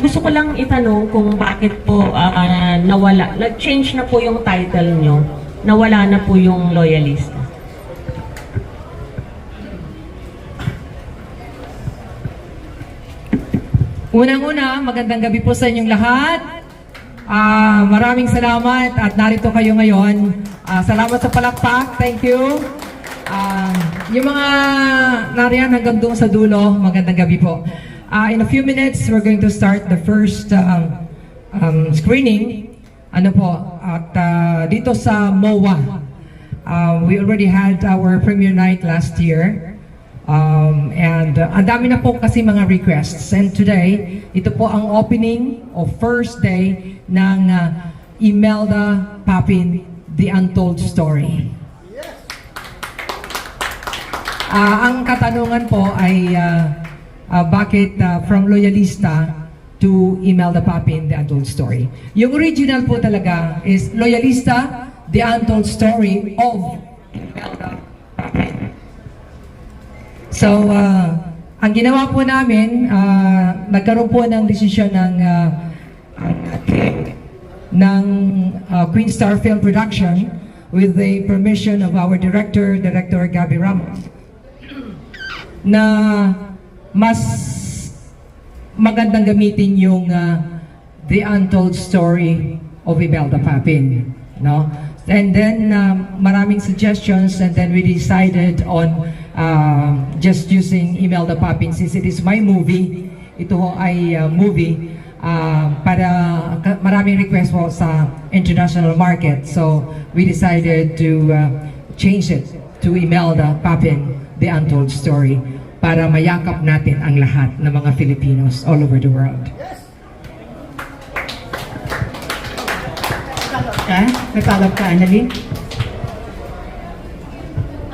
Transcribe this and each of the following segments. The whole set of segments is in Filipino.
gusto ko lang itanong kung bakit po ah, nawala, nag-change na po yung title nyo, nawala na po yung loyalista. Unang-una, magandang gabi po sa inyong lahat. Ah, maraming salamat at narito kayo ngayon. Ah, salamat sa palakpak. Thank you. Ah, yung mga nariyan hanggang doon sa dulo, magandang gabi po. Ah, in a few minutes, we're going to start the first um, um, screening. Ano po, at ah, dito sa MOA. Ah, we already had our premiere night last year. Um, and uh, ang dami na po kasi mga requests. And today, ito po ang opening of first day ng uh, Imelda Papin, The Untold Story. Ah, ang katanungan po ay uh, uh, bakit uh, from Loyalista to Imelda Papin, The Untold Story. Yung original po talaga is Loyalista, The Untold Story of. So, uh, ang ginawa po namin, uh, nagkaroon po ng desisyon ng uh, ng uh, Queen Star Film Production with the permission of our director, Director Gabby Ramos, na mas magandang gamitin yung uh, The Untold Story of Imelda Papin. No? And then, um, maraming suggestions and then we decided on uh, just using Imelda Papin since it is my movie. Ito ay uh, movie uh, para maraming request po sa international market. So, we decided to uh, change it to Imelda Papin, The Untold Story para mayakap natin ang lahat ng mga Filipinos all over the world. ka? May follow-up ka, Annalyn?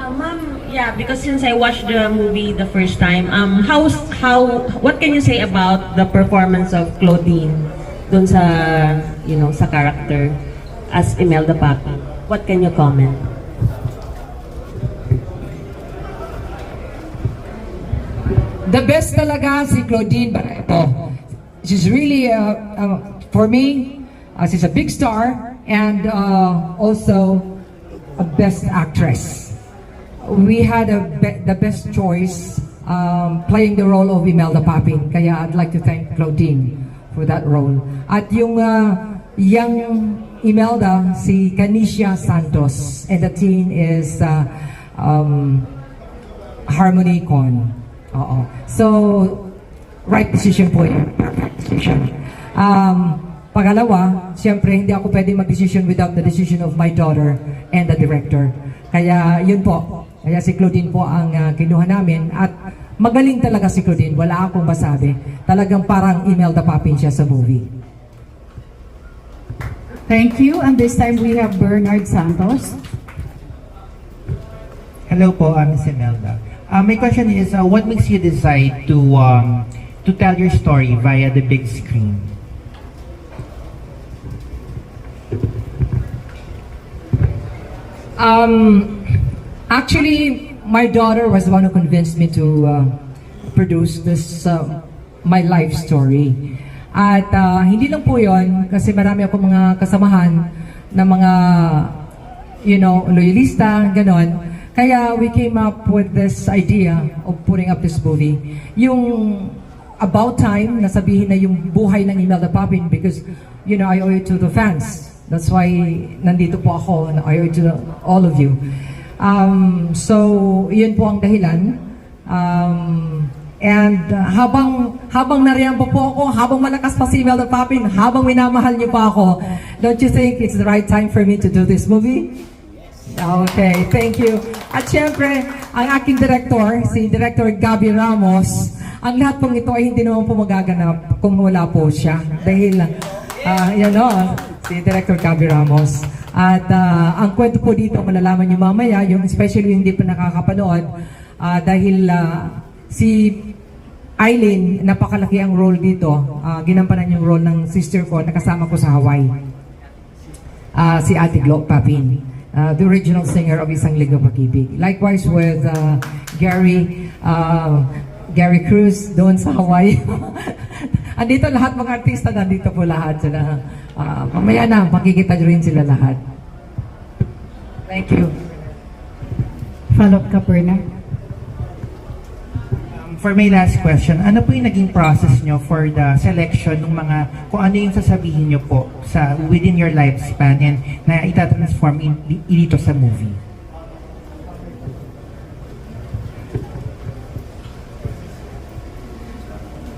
Uh, Ma'am, yeah, because since I watched the movie the first time, um, how's, how, what can you say about the performance of Claudine dun sa, you know, sa character as Imelda Papi? What can you comment? The best talaga si Claudine Barreto. She's really, uh, uh, for me, uh, she's a big star and uh, also a best actress. We had a be- the best choice um, playing the role of Imelda Papin. Kaya I'd like to thank Claudine for that role. At yung uh, young Imelda, si Kanisha Santos. And the teen is uh, um, Harmony Con. Oo. So, right decision po yun. Perfect decision. Um, pangalawa, siyempre, hindi ako pwede mag-decision without the decision of my daughter and the director. Kaya, yun po. Kaya si Claudine po ang uh, kinuha namin. At magaling talaga si Claudine. Wala akong masabi. Talagang parang Imelda Papin siya sa movie. Thank you. And this time we have Bernard Santos. Hello po, I'm Miss Imelda. Uh, my question is, uh, what makes you decide to um, to tell your story via the big screen? Um, actually, my daughter was the one who convinced me to uh, produce this uh, my life story. At uh, hindi lang po yon kasi marami ako mga kasamahan na mga, you know, loyalista, ganon. Kaya we came up with this idea of putting up this movie. Yung about time na sabihin na yung buhay ng Imelda Papin because, you know, I owe it to the fans. That's why nandito po ako, na I owe it to all of you. Um, so, yun po ang dahilan. Um, and uh, habang habang nariyan pa po ako, habang malakas pa si Imelda Papin, habang minamahal niyo pa ako, don't you think it's the right time for me to do this movie? Okay, thank you. At syempre, ang aking director, si Director Gabby Ramos, ang lahat pong ito ay hindi naman po magaganap kung wala po siya. Dahil, ah, yan o, si Director Gabby Ramos. At ah, ang kwento po dito, malalaman niyo mamaya, yung especially yung hindi pa nakakapanood, ah, dahil ah, si Eileen, napakalaki ang role dito. Ah, ginampanan yung role ng sister ko na kasama ko sa Hawaii uh, si Ate Glo Papin, uh, the original singer of Isang Ligaw Pag-ibig. Likewise with uh, Gary uh, Gary Cruz doon sa Hawaii. Andito lahat mga artista, nandito po lahat sila. Ah, mamaya na, makikita rin sila lahat. Thank you. Follow-up ka, Perna. For my last question, ano po yung naging process nyo for the selection ng mga, kung ano yung sasabihin nyo po sa within your lifespan and na itatransform in, dito sa movie?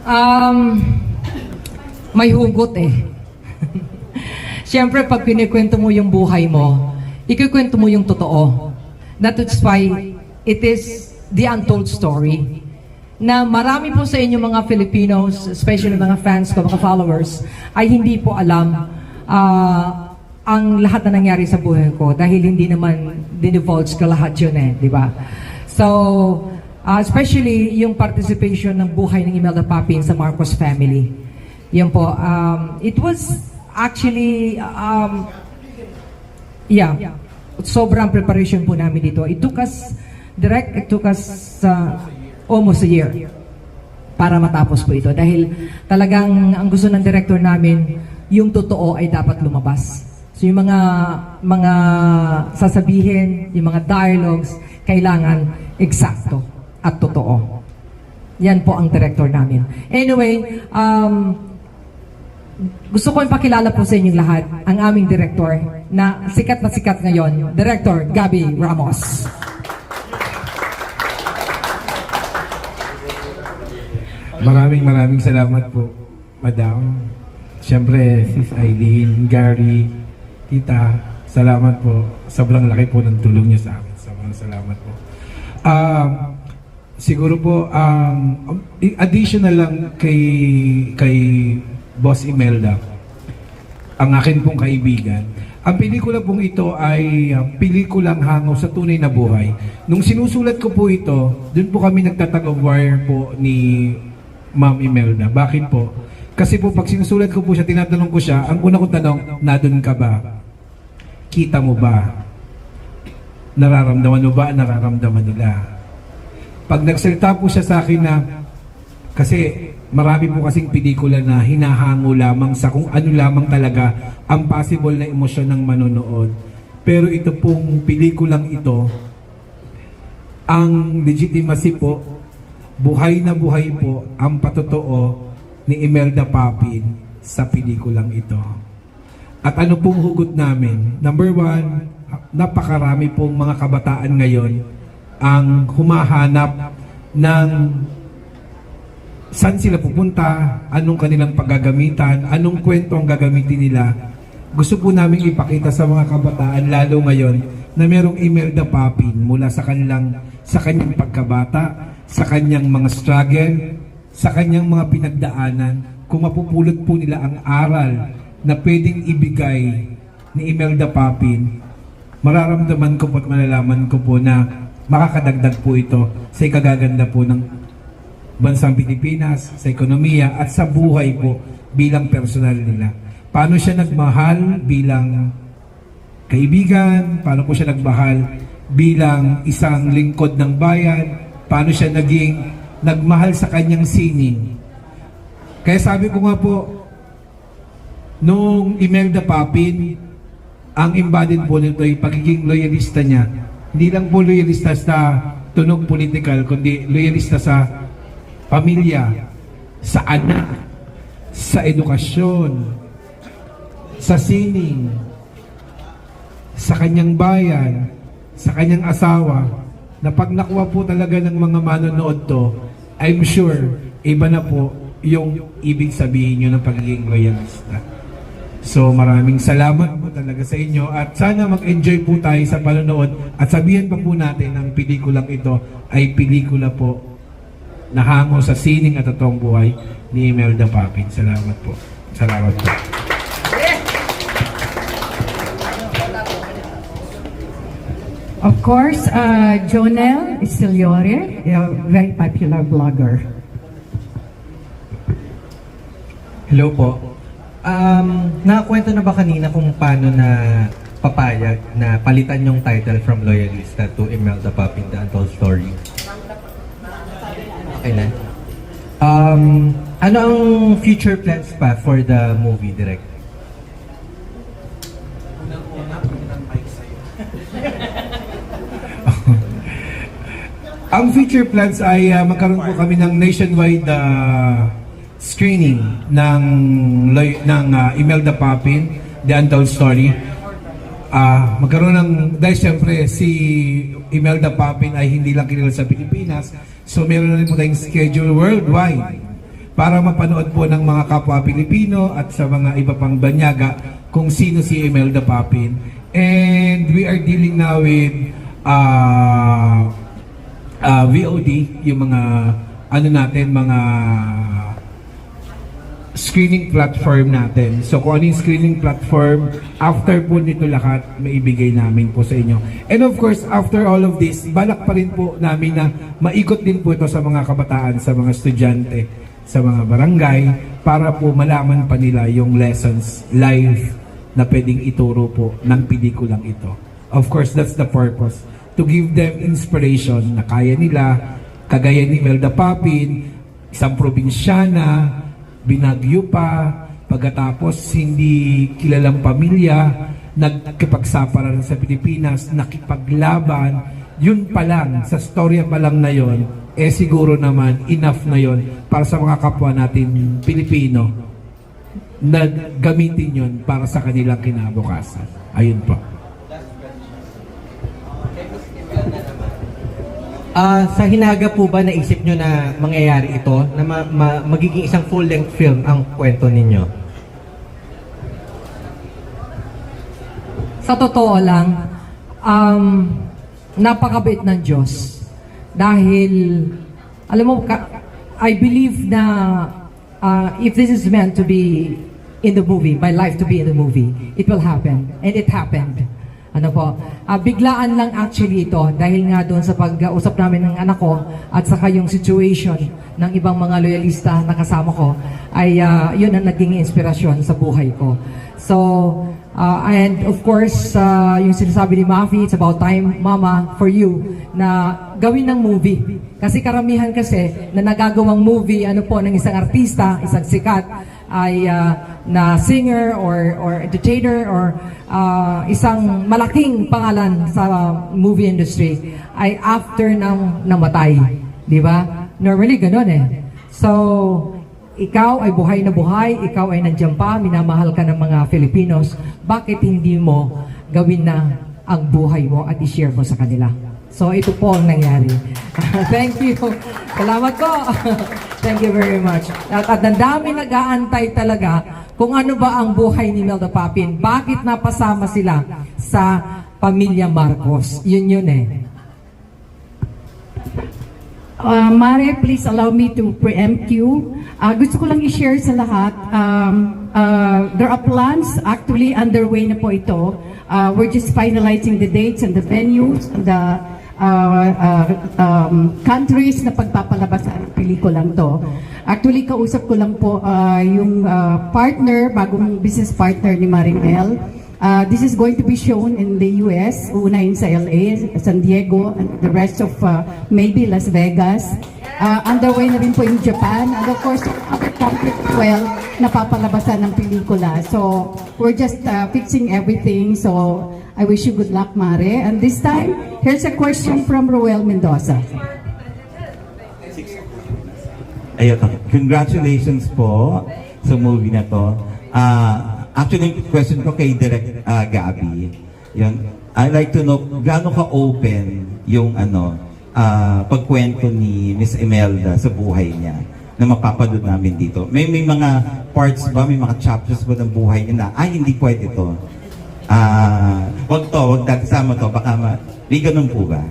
Um, may hugot eh. Siyempre, pag kinikwento mo yung buhay mo, ikikwento mo yung totoo. That is why it is the untold story. Na marami po sa inyo mga Filipinos, especially mga fans ko, mga followers, ay hindi po alam ah, ang lahat na nangyari sa buhay ko dahil hindi naman dinivulge ko lahat yun eh, di ba? So, ah, especially yung participation ng buhay ng Imelda Papin sa Marcos family. Yan po. Um, it was actually, um, yeah, sobrang preparation po namin dito. It took us, direct, it took us uh, almost a year para matapos po ito. Dahil talagang ang gusto ng director namin, yung totoo ay dapat lumabas. So yung mga mga sasabihin, yung mga dialogues, kailangan eksakto at totoo. Yan po ang director namin. Anyway, um, gusto ko ipakilala po sa inyong lahat ang aming director na sikat na sikat ngayon, Director Gabby Ramos. Maraming maraming salamat po, Madam. Siyempre, Sis Eileen, Gary, Tita, salamat po. Sobrang laki po ng tulong niyo sa amin. Sobrang salamat po. Um, siguro po, um, additional lang kay, kay Boss Imelda, ang akin pong kaibigan. Ang pelikula pong ito ay pelikulang hangaw sa tunay na buhay. Nung sinusulat ko po ito, doon po kami nagtatag of war po ni Ma'am Imelda. Bakit po? Kasi po pag sinusulat ko po siya, tinatanong ko siya, ang una kong tanong, nadun ka ba? Kita mo ba? Nararamdaman mo ba? Nararamdaman nila. Pag nagsalita po siya sa akin na, kasi marami po kasing pelikula na hinahango lamang sa kung ano lamang talaga ang possible na emosyon ng manonood. Pero ito pong pelikulang ito, ang legitimacy po, buhay na buhay po ang patotoo ni Imelda Papin sa pelikulang ito. At ano pong hugot namin? Number one, napakarami pong mga kabataan ngayon ang humahanap ng saan sila pupunta, anong kanilang paggagamitan, anong kwento ang gagamitin nila. Gusto po namin ipakita sa mga kabataan, lalo ngayon, na merong Imelda Papin mula sa kanilang sa kanyang pagkabata, sa kanyang mga struggle, sa kanyang mga pinagdaanan, kung mapupulot po nila ang aral na pwedeng ibigay ni Imelda Papin, mararamdaman ko po at malalaman ko po na makakadagdag po ito sa ikagaganda po ng bansang Pilipinas, sa ekonomiya at sa buhay po bilang personal nila. Paano siya nagmahal bilang kaibigan, paano po siya nagmahal bilang isang lingkod ng bayan, paano siya naging nagmahal sa kanyang sining. Kaya sabi ko nga po, nung Imelda Papin, ang embodied po nito ay pagiging loyalista niya. Hindi lang po loyalista sa tunog political, kundi loyalista sa pamilya, sa anak, sa edukasyon, sa sining, sa kanyang bayan, sa kanyang asawa, na pag nakuha po talaga ng mga manonood to, I'm sure, iba na po yung ibig sabihin nyo ng pagiging loyalista. So maraming salamat po talaga sa inyo at sana mag-enjoy po tayo sa panonood at sabihin pa po natin ang pelikulang ito ay pelikula po na hango sa sining at totoong buhay ni Imelda Papin. Salamat po. Salamat po. Of course, uh, Jonel Istiliore, a very popular blogger. Hello po. Um, nakakwento na ba kanina kung paano na papayag na palitan yung title from Loyalista to Imelda Papin, The Untold Story? Okay na. Um, ano ang future plans pa for the movie, direct? Ang future plans ay ah, magkaroon po kami ng nationwide ah, screening ng ng ah, Imelda Papin, The Untold Story. Ah, magkaroon ng dahil siyempre si Imelda Papin ay hindi lang kilala sa Pilipinas, so meron na rin po tayong schedule worldwide para mapanood po ng mga kapwa Pilipino at sa mga iba pang banyaga kung sino si Imelda Papin. And we are dealing now with ah uh, VOD, yung mga ano natin, mga screening platform natin. So kung ano yung screening platform, after po nito lahat, maibigay namin po sa inyo. And of course, after all of this, balak pa rin po namin na maikot din po ito sa mga kabataan, sa mga estudyante, sa mga barangay, para po malaman pa nila yung lessons live na pwedeng ituro po ng pelikulang ito. Of course, that's the purpose. To give them inspiration na kaya nila, kagaya ni Melda Papin, isang probinsyana, binagyo pa, pagkatapos hindi kilalang pamilya, nagkipagsapara sa Pilipinas, nakipaglaban, yun pa lang, sa storya pa lang na yon, eh siguro naman enough na yon para sa mga kapwa natin Pilipino na gamitin yon para sa kanilang kinabukasan. Ayun po. Ah, sa hinaga po ba naisip nyo na mangyayari ito na ma- ma- magiging isang full-length film ang kwento ninyo? Sa totoo lang, um, napakabait ng Diyos. Dahil, alam mo, I believe na uh, if this is meant to be in the movie, my life to be in the movie, it will happen. And it happened. Ano po, ah, biglaan lang actually ito dahil nga doon sa pag-usap namin ng anak ko at saka yung situation ng ibang mga loyalista na kasama ko ay ah, yun ang naging inspirasyon sa buhay ko. So, uh, and of course, uh, yung sinasabi ni Mafi, it's about time, Mama, for you, na gawin ng movie. Kasi karamihan kasi na nagagawang movie, ano po, ng isang artista, isang sikat, ay uh, na singer or or entertainer or uh, isang malaking pangalan sa movie industry ay after ng namatay, di ba? Normally ganun eh. So, ikaw ay buhay na buhay, ikaw ay nandiyan pa, minamahal ka ng mga Filipinos, bakit hindi mo gawin na ang buhay mo at i-share mo sa kanila? So, ito po ang nangyari. Thank you. Salamat po. Thank you very much. At, at ang dami nag-aantay talaga kung ano ba ang buhay ni Melda Papin. Bakit napasama sila sa pamilya Marcos? Yun yun eh. Uh, Mare, please allow me to preempt you. Uh, gusto ko lang i-share sa lahat. Um, uh, there are plans actually underway na po ito. Uh, we're just finalizing the dates and the venues, the uh, uh, um, countries na pagpapalabas ang pelikulang to. Actually, kausap ko lang po uh, yung uh, partner, bagong business partner ni Marimel. Uh, this is going to be shown in the US, unahin sa LA, San Diego, and the rest of uh, maybe Las Vegas. Uh, underway na rin po in Japan, and of course, well, napapalabasan ng pelikula. So, we're just uh, fixing everything. So, I wish you good luck, Mare. And this time, here's a question from Roel Mendoza. Ayun, congratulations po sa movie na to. Ah, actually, question ko kay Direk ah, Gabi. Yun, I like to know, gaano ka-open yung ano, ah, pagkwento ni Miss Imelda sa buhay niya na mapapanood namin dito. May may mga parts ba, may mga chapters ba ng buhay niya na, ay, hindi pwede to. Ah, wag to, wag natin sama to, baka ma... May ganun po ba?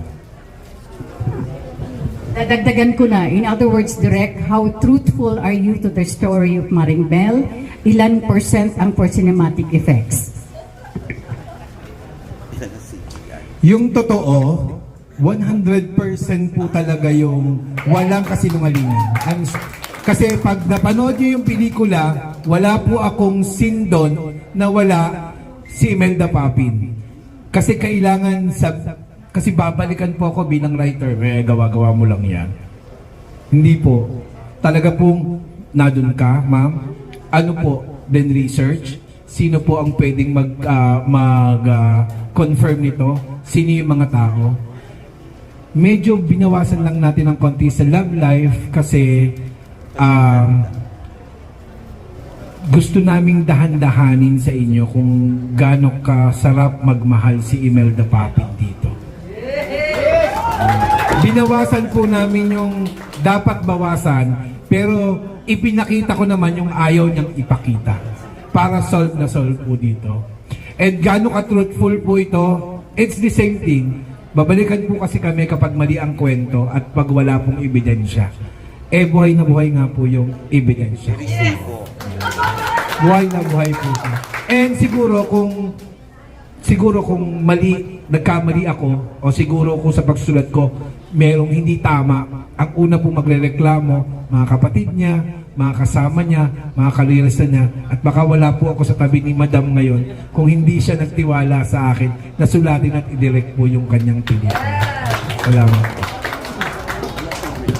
Dadagdagan ko na. In other words, direct, how truthful are you to the story of Maring Bell? Ilan percent ang for cinematic effects? Yung totoo, 100% po talaga yung walang kasinungalingan. I'm kasi pag napanood nyo yung pelikula, wala po akong scene doon na wala si Imelda Papin. Kasi kailangan sa... Kasi babalikan po ako bilang writer. Eh, gawa-gawa mo lang yan. Hindi po. Talaga pong nadun ka, ma'am, ano po, then research, sino po ang pwedeng mag, ah, mag ah, confirm nito, sino yung mga tao. Medyo binawasan lang natin ng konti sa love life kasi um, gusto naming dahan-dahanin sa inyo kung gaano kasarap magmahal si Imelda Papit dito. Binawasan po namin yung dapat bawasan, pero ipinakita ko naman yung ayaw niyang ipakita para solve na solve po dito. And gaano ka-truthful po ito, it's the same thing. Babalikan po kasi kami kapag mali ang kwento at pag wala pong ebidensya. Eh, buhay na buhay nga po yung ebidensya. Buhay na buhay po siya. And siguro kung siguro kung mali, nagkamali ako, o siguro kung sa pagsulat ko, merong hindi tama, ang una po magrereklamo, mga kapatid niya, mga kasama niya, mga kalirasa niya, at baka wala po ako sa tabi ni Madam ngayon kung hindi siya nagtiwala sa akin na sulatin at i-direct po yung kanyang pelikula. Salamat.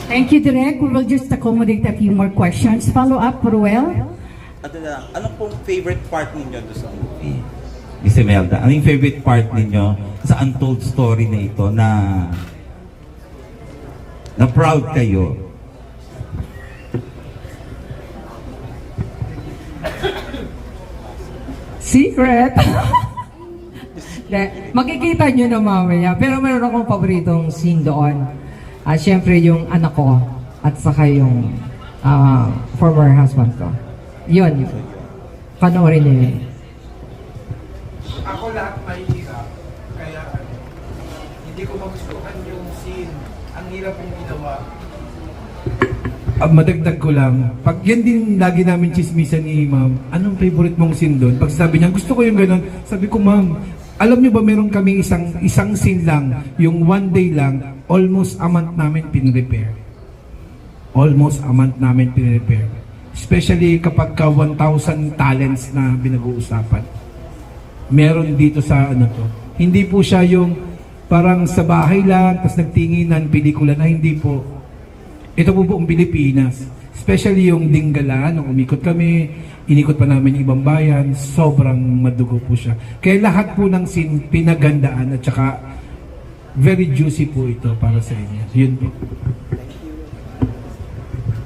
Thank you, Direk. We will just accommodate a few more questions. Follow up, Ruel. Ano na, ano pong favorite part ninyo doon sa movie? Miss Imelda, ano yung favorite part ninyo sa untold story na ito na na proud kayo? Secret! De, makikita nyo na mamaya. Pero meron akong paboritong scene doon. Ah, Siyempre yung anak ko at saka yung ah, former husband ko. Yun. Panoorin niyo yun. Ako lahat mahihirap, Ah, madagdag ko lang, pag yan din lagi namin chismisan ni ma'am, anong favorite mong scene doon? Pag sabi niya, gusto ko yung ganun, sabi ko ma'am, alam niyo ba meron kami isang isang scene lang, yung one day lang, almost a month namin pinrepair. Almost a month namin pinrepair. Especially kapag ka 1,000 talents na binag-uusapan meron dito sa ano to. Hindi po siya yung parang sa bahay lang, tapos nagtinginan, pelikula na hindi po. Ito po buong Pilipinas. Especially yung Dinggala, nung umikot kami, inikot pa namin ibang bayan, sobrang madugo po siya. Kaya lahat po ng scene, pinagandaan at saka very juicy po ito para sa inyo. Yun po.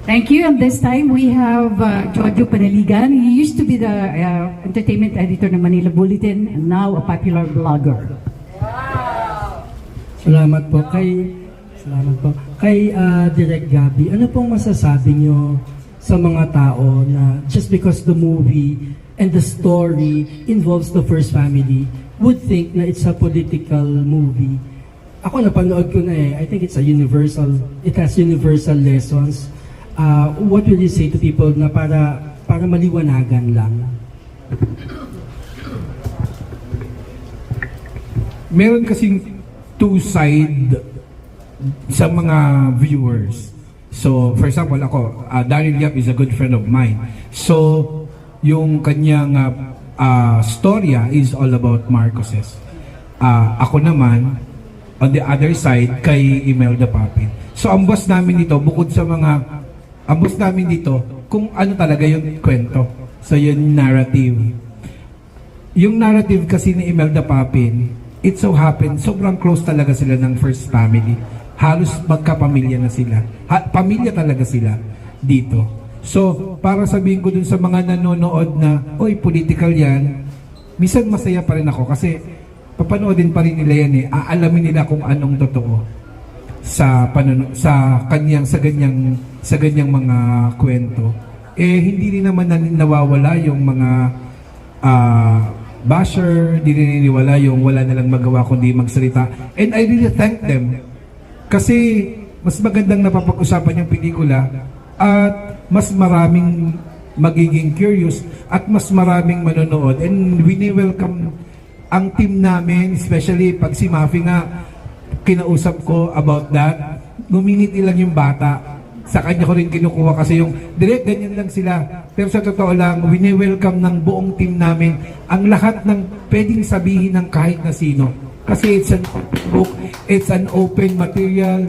Thank you. And this time we have uh, Jojo Panaligan. He used to be the uh, entertainment editor ng Manila Bulletin and now a popular blogger. Salamat po kay Salamat po. Kay ah, Direk Gabi, ano pong masasabi nyo sa mga tao na just because the movie and the story involves the first family would think na it's a political movie. Ako napanood ko na eh. I think it's a universal, it has universal lessons. Ah, what will you say to people na para para maliwanagan lang? meron kasing two side sa mga viewers. So, for example, ako, uh, Daryl Yap is a good friend of mine. So, yung kanyang uh, uh, storya is all about Marcoses. Uh, ako naman, on the other side, kay Imelda Papin. So, ang boss namin dito, bukod sa mga, ang boss namin dito, kung ano talaga yung kwento. So, yung narrative yung narrative kasi ni Imelda Papin, it so happened, sobrang close talaga sila ng first family. Halos magkapamilya na sila. Ha, pamilya talaga sila dito. So, para sabihin ko dun sa mga nanonood na, oy, political yan, minsan masaya pa rin ako kasi papanoodin pa rin nila yan eh. Aalamin nila kung anong totoo sa panono sa kanyang sa ganyang sa ganyang mga kwento eh hindi rin naman na, nawawala yung mga ah basher, di rin niniwala yung wala nalang magawa kundi magsalita. And I really thank them. Kasi mas magandang napapag-usapan yung pelikula at mas maraming magiging curious at mas maraming manonood. And we welcome ang team namin, especially pag si Mafi nga kinausap ko about that, ngumingiti lang yung bata sa kanya ko rin kinukuha kasi yung direct ganyan lang sila. Pero sa totoo lang, wini-welcome ng buong team namin ang lahat ng pwedeng sabihin ng kahit na sino. Kasi it's an book, it's an open material,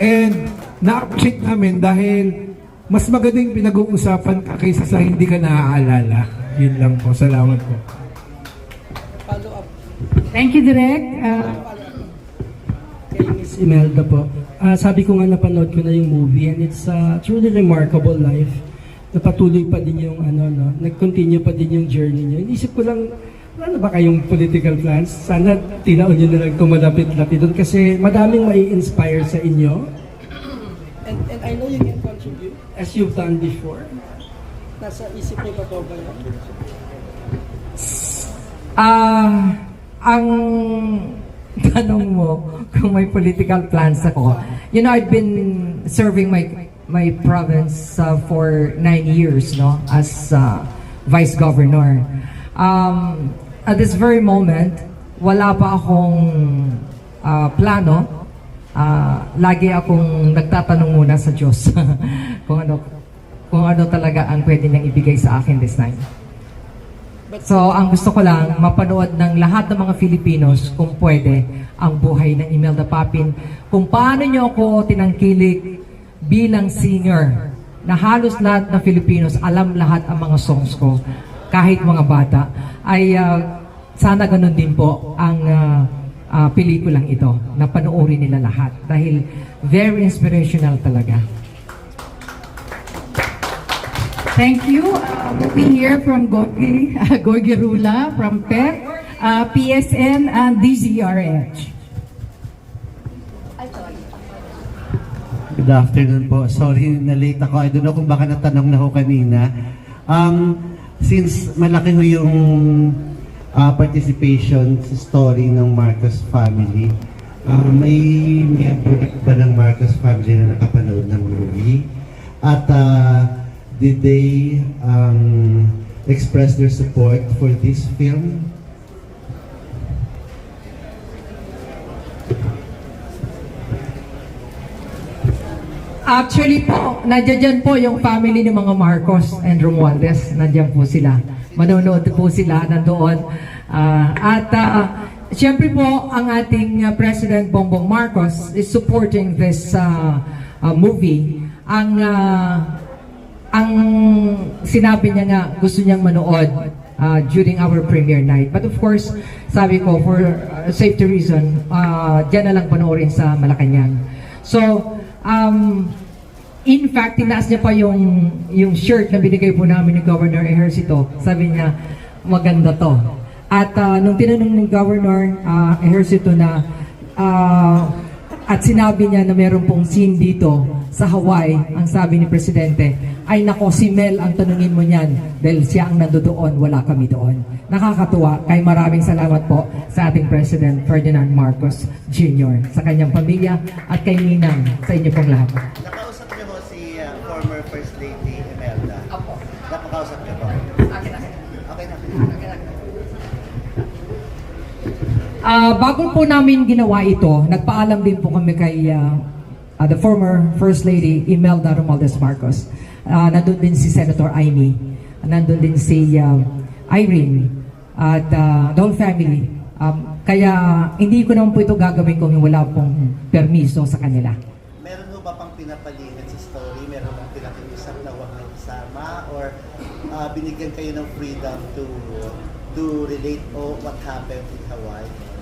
and na-appreciate namin dahil mas maganda yung pinag-uusapan ka kaysa sa hindi ka naaalala. Yun lang po. Salamat po. Thank you, Direk. Uh, Kay Miss Imelda po. Ah, sabi ko nga napanood ko na yung movie and it's a truly remarkable life. Napatuloy pa din yung ano no, nag-continue pa din yung journey niyo. Inisip ko lang ano ba kayong political plans? Sana tinaon nyo na lang tumalapit-lapit doon kasi madaming mai inspire sa inyo. And, and I know you can contribute as you've done before. Nasa isip niyo po ba yun? Ah, ang tanong mo kung may political plans ako. You know, I've been serving my my province uh, for nine years, no, as uh, vice governor. Um, at this very moment, wala pa akong uh, plano. Ah, lagi akong nagtatanong muna sa Diyos kung ano kung ano talaga ang pwede niyang ibigay sa akin this time. So, ang gusto ko lang, mapanood ng lahat ng mga Filipinos, kung pwede, ang buhay ng Imelda Papin. Kung paano niyo ako tinangkilik bilang singer, na halos lahat ng Filipinos, alam lahat ang mga songs ko, kahit mga bata, ay ah, sana ganun din po ang ah, ah, pelikulang ito, na panoorin nila lahat. Dahil very inspirational talaga. Thank you. Uh, we hear from Gorgi, Gorgi Rula from PEP, uh, PSN, and DZRH. Good afternoon po. Sorry na late ako. I don't know kung baka natanong na ho kanina. Um, since malaki ho yung uh, participation sa story ng Marcos family, uh, may member ba ng Marcos family na nakapanood ng movie? At uh, did they um, express their support for this film? Actually po, nandiyan po yung family ni mga Marcos and Romualdez. Nandiyan po sila. Manonood po sila nandoon. Ah, at uh, siyempre po, ang ating ah, President Bongbong Marcos is supporting this ah, ah, movie. Ang ah, ang sinabi niya nga gusto niyang manood uh, during our premiere night. But of course, sabi ko, for uh, safety reason, uh, dyan na lang panoorin sa Malacanang. So, um, in fact, tinaas niya pa yung, yung shirt na binigay po namin ni Governor Ejercito. Sabi niya, maganda to. At uh, nung tinanong ng Governor uh, Ejercito na uh, at sinabi niya na meron pong scene dito sa Hawaii, ang sabi ni Presidente, ay nako si Mel ang tanungin mo niyan dahil siya ang nandoon, wala kami doon. Nakakatuwa, kay maraming salamat po sa ating President Ferdinand Marcos Jr., sa kanyang pamilya at kay Ninang, sa inyo pong lahat. Nakausap niyo ho si uh, former First Lady Imelda. Opo. Napakausap niyo po. Okay na. Ah, bago po namin ginawa ito, nagpaalam din po kami kay ah, ah, the former First Lady Imelda Romualdez Marcos. Ah, nandun din si Senator Amy. Nandun din si ah, Irene at ah, the whole family. Um, kaya hindi ko naman po ito gagawin kung wala pong permiso sa kanila. Meron ho ba pang pinapalihan sa story? Meron bang pinakiusap na huwag na isama? Or uh, binigyan kayo ng freedom to to relate o what happened in Hawaii?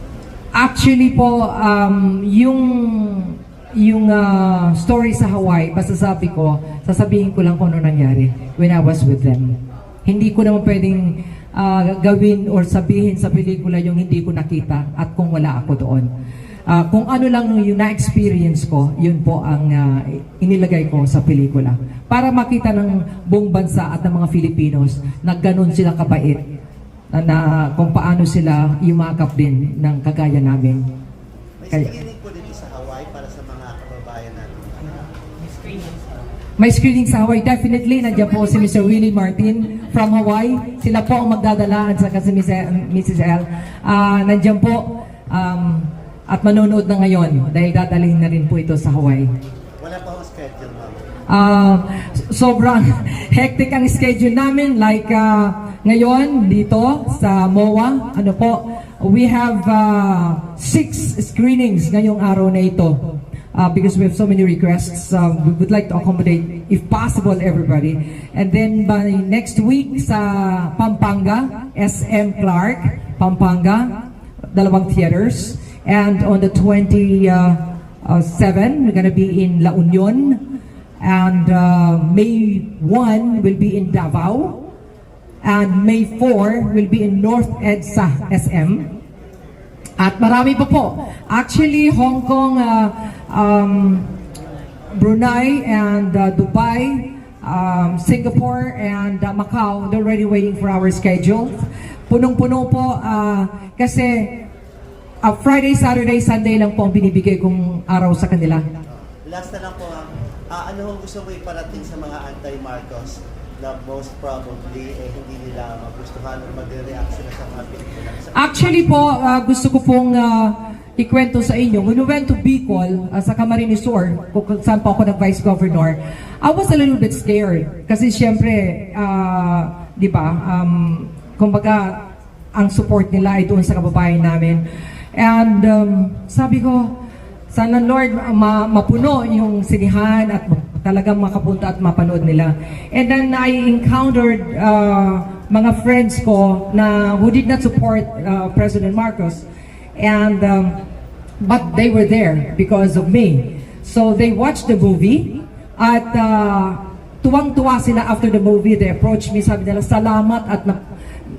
Actually po, um, yung yung ah, story sa Hawaii, basta sabi ko, sasabihin ko lang kung ano nangyari when I was with them. Hindi ko naman pwedeng ah, gawin or sabihin sa pelikula yung hindi ko nakita at kung wala ako doon. Ah, kung ano lang yung na-experience ko, yun po ang ah, inilagay ko sa pelikula. Para makita ng buong bansa at ng mga Filipinos na ganun sila kabait na, kung paano sila yumakap din ng kagaya namin. May Kaya- screening po dito sa Hawaii para sa mga kababayan natin. May screening sa Hawaii, definitely. Nandiyan po si Mr. Willie Martin from Hawaii. Sila po ang magdadala at saka si Mrs. L. Ah, nandiyan po um, at manonood na ngayon dahil dadalhin na rin po ito sa Hawaii. Wala pa ho schedule, ma'am. Ah, sobrang hectic ang schedule namin like ah, ngayon dito sa MOA ano po we have ah, six screenings ngayong araw na ito uh, because we have so many requests. Uh, we would like to accommodate, if possible, everybody. And then by next week sa Pampanga, SM Clark, Pampanga, dalawang theaters. And on the 27, we're gonna be in La Union. And uh, May 1 will be in Davao. And May 4 will be in North EDSA SM. At marami pa po. Actually, Hong Kong, uh, um, Brunei, and uh, Dubai, um, Singapore, and uh, Macau, they're already waiting for our schedule. Punong-puno po uh, kasi uh, Friday, Saturday, Sunday lang po ang binibigay kong araw sa kanila. Last na lang po, ah, ano ang gusto mo iparating sa mga anti-Marcos na most probably eh, hindi nila magustuhan o magre-react sila sa mga pelikula? Actually po, uh, gusto ko pong uh, ikwento sa inyo. When we went to Bicol, uh, sa Camarines Sur, kung saan po ako nag-vice governor, I was a little bit scared. Kasi syempre, uh, di ba, um, kumbaga, ang support nila ay doon sa kababayan namin. And um, sabi ko, sana Lord, ma- mapuno yung sinihan at talagang makapunta at mapanood nila. And then I encountered uh, mga friends ko na who did not support uh, President Marcos. And um, but they were there because of me. So they watched the movie at uh, tuwang-tuwa sila after the movie. They approached me, sabi nila, salamat at na-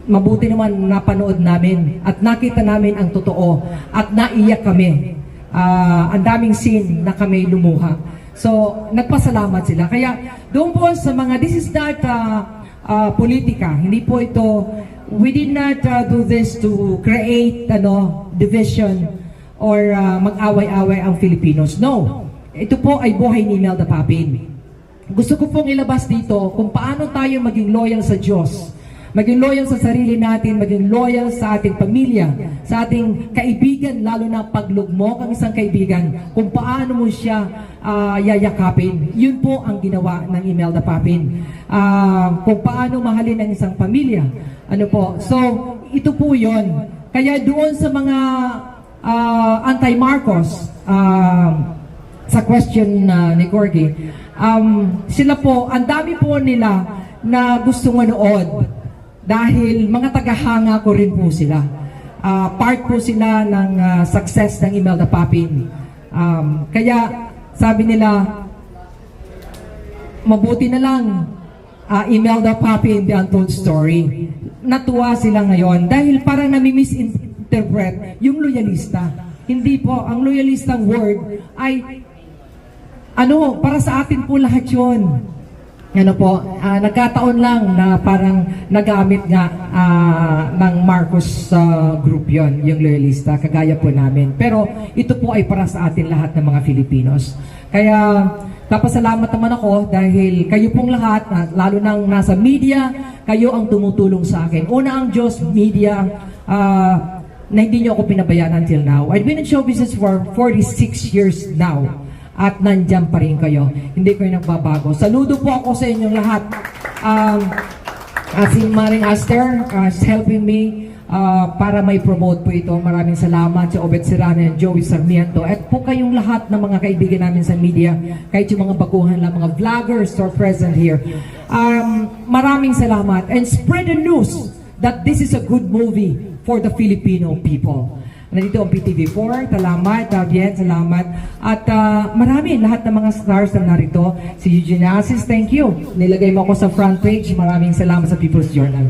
mabuti naman napanood namin at nakita namin ang totoo at naiyak kami. Ah, ang daming scene na kami lumuha. So, nagpasalamat sila. Kaya doon po sa mga, this is not uh, uh, politika. Hindi po ito, we did not uh, do this to create ano, division or uh, mag-away-away ang Filipinos. No. Ito po ay buhay ni Imelda Papin. Gusto ko pong ilabas dito kung paano tayo maging loyal sa Diyos. Maging loyal sa sarili natin, maging loyal sa ating pamilya, sa ating kaibigan, lalo na paglugmok ang isang kaibigan, kung paano mo siya ah, yayakapin. Yun po ang ginawa ng Imelda Papin. Ah, kung paano mahalin ang isang pamilya. Ano po? So, ito po yun. Kaya doon sa mga ah, anti-Marcos, ah, sa question na ni Corgi, um, sila po, ang dami po nila na gusto manood dahil mga tagahanga ko rin po sila. Ah, part po sila ng ah, success ng Imelda Papin. Um, kaya sabi nila, mabuti na lang ah, Imelda Papin, The Untold Story. Natuwa sila ngayon dahil parang nami-misinterpret yung loyalista. Hindi po, ang loyalistang word ay ano, para sa atin po lahat yun. Ano po, ah, nagkataon lang na parang nagamit nga ah, ng Marcos ah, group yon yung loyalista, kagaya po namin. Pero ito po ay para sa atin lahat ng mga Filipinos. Kaya Papasalamat naman ako dahil kayo pong lahat, ah, lalo nang nasa media, kayo ang tumutulong sa akin. Una ang Diyos Media, ah, na hindi niyo ako pinabayaan until now. I've been in show business for 46 years now at nandyan pa rin kayo. Hindi kayo nagbabago. Saludo po ako sa inyong lahat. Um, uh, si Maring Aster uh, is helping me uh, para may promote po ito. Maraming salamat si Obet Serrano and Joey Sarmiento. At po kayong lahat ng mga kaibigan namin sa media, kahit yung mga baguhan lang, mga vloggers are present here. Um, maraming salamat. And spread the news that this is a good movie for the Filipino people. Nandito ang PTV4, salamat, bien, salamat. At uh, marami, lahat ng mga stars na narito. Si Eugene Asis, thank you. Nilagay mo ako sa front page. Maraming salamat sa People's Journal.